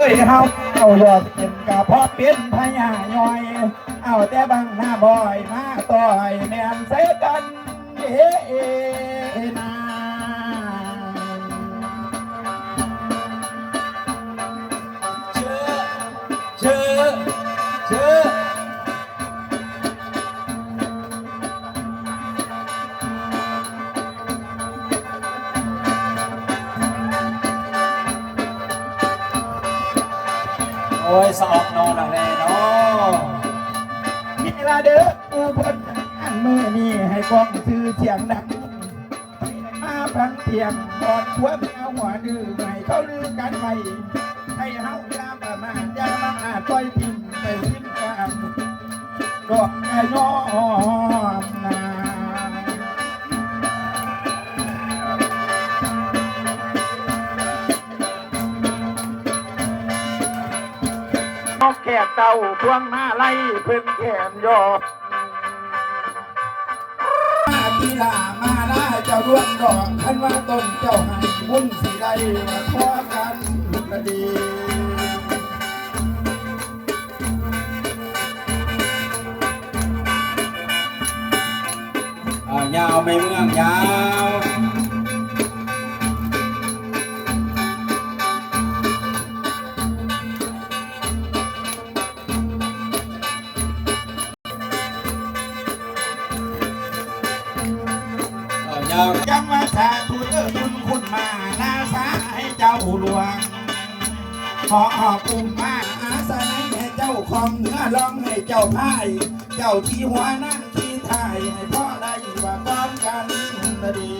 เอ้ยเฮาเอาหยอดเป็นกะเพาะเป็นพญาย่อย เอาแต่บางหน้าบ่อยมาต่อยแม่นใส่กันเอ๊ะ โอ้ยสอบนอนละไรเนาะมีลาเด้ออูเพิ่นอันมือนี่ให้กล้องถือเสียงดังมาพังเทียงกอดหัวแมวหัวดื้อให้เขาลือกันไปให้เฮายามประมาทยามาอาจต้อยที นกแขกเต่าพวงมาไล่เพิ่นแขนยอมาทีลามาลาเจ้าดวงดอกคันว่าต้นเจ้าให้บุญสิได้มาขอกันกระดีเอายาวไม่เมืองยาว ยังว่าสาธุเด้อบุญคุณมาลาสาให้เจ้าหลวง ขอขอบคุณมาอาสนัยให้เจ้าคอมเนื้อรองให้เจ้าพาย เจ้าที่หัวนั่งที่ถ่ายให้พ่อได้ว่าพร้อมกันดี